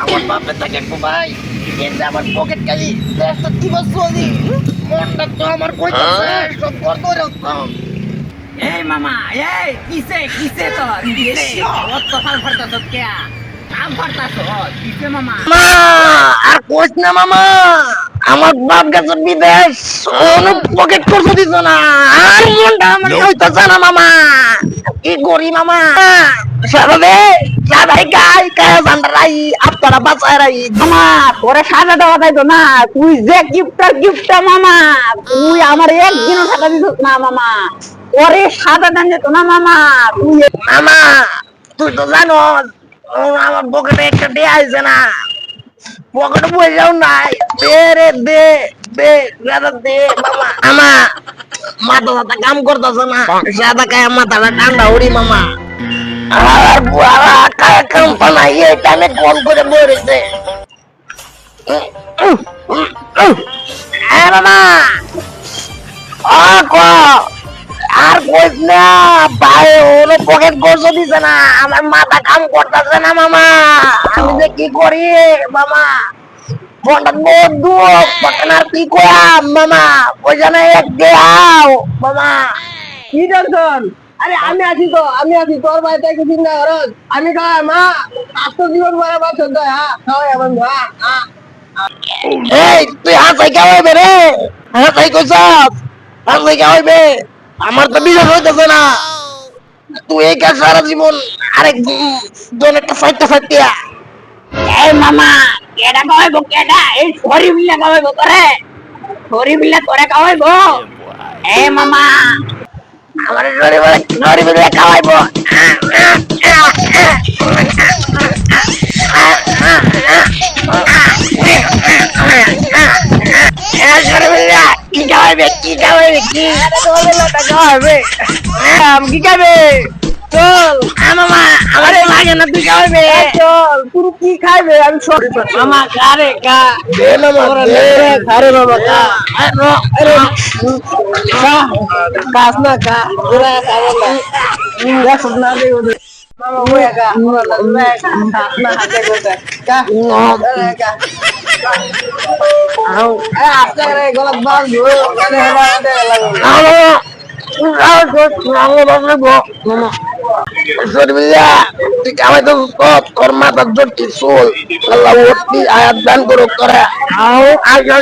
আমার বাপে থাকে ভাই কিন্তু আমার পকেট খালি দেড়শো দিবস চলি মনটা তো আমার কইতেছে সব কর করে এই মামা এই কিসে কিসে তোর কিসে অত ফাল ফারতাছ কে কাম ফারতাছ কিসে মামা আর কোচ না মামা আমার বাপ গেছে বিদেশ কোনো পকেট করতে দিত না। আর মনটা আমার হইতেছে না মামা কি করি মামা। সারা দে সাদাই গাই কায় জান্ডারাই আপনারা বাঁচায় রাই। মামা তোরে সাজা দেওয়া যাইতো না তুই যে গিফটার গিফটটা মামা তুই আমার একদিনও টাকা দিত না মামা। ওরে সাজা দেন যেত না মামা তুই মামা তুই তো জানো আমার পকেটে একটা ডে আইছে না। পকেটে পয়সাও নাই। দে রে, দে দে দাদা দে, মামা। আমা মাথা মাথা কাম করতেছে না। সাদা কায় মাথাটা ঠান্ডা উড়ি মামা। আর বুয়ারা কায় কাম পানা, এই টাইমে ফোন করে বলেছে মামা। ও কো। আর কইস না, ভাই পকেট গোছ দিছে না আমার মাথা কাম করতেছে না মামা। আমি যে কি করি মামা? ফোনটা বহুত দূর আর কি করাম মামা? পয়সা নাই এক দেও মামা। কি টেনশন? আরে আমি আছি তো আমি আছি তোর বাড়িতে চিন্তা করো। আমি খাওয়াই মা। আত্ম জীবন মারা বাচ্চা তো হ্যাঁ? খাওয়াই আমার হ্যাঁ এই তুই হাসাই খাওয়াইবে রে? হাসাই কইস হাসাই খাওয়াইবে আমার তো বিশ্বাস হইতেছে না। তুই এই কাজ সারা জীবন আরেক জনের একটা সাইডটা সাইডটা এই মামা, কেডা খাওয়াইবো কেডা? এই বিল্লা তোরে। খাওয়াইবো এই মামা, আমার নড়ি বলে খাওয়াইবো কি খাওয়াইবে কি খাওয়াইবে কি খাবে চল মামা আমার লাগে না তুই খাওয়াইবে চল তুই কি খাইবে আমি সব মামা কারে কা দে মামা দে খারে মামা কা কা কাস না কা ওরা খাবে না দেখ না দে ওদের মামা ওয়া গা না হাতে গোটা কা তোর মাথা জটি সোল আয়াত দান করো করে আও আগে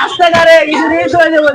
আস্তে করে কিছু দিয়ে চলে যাব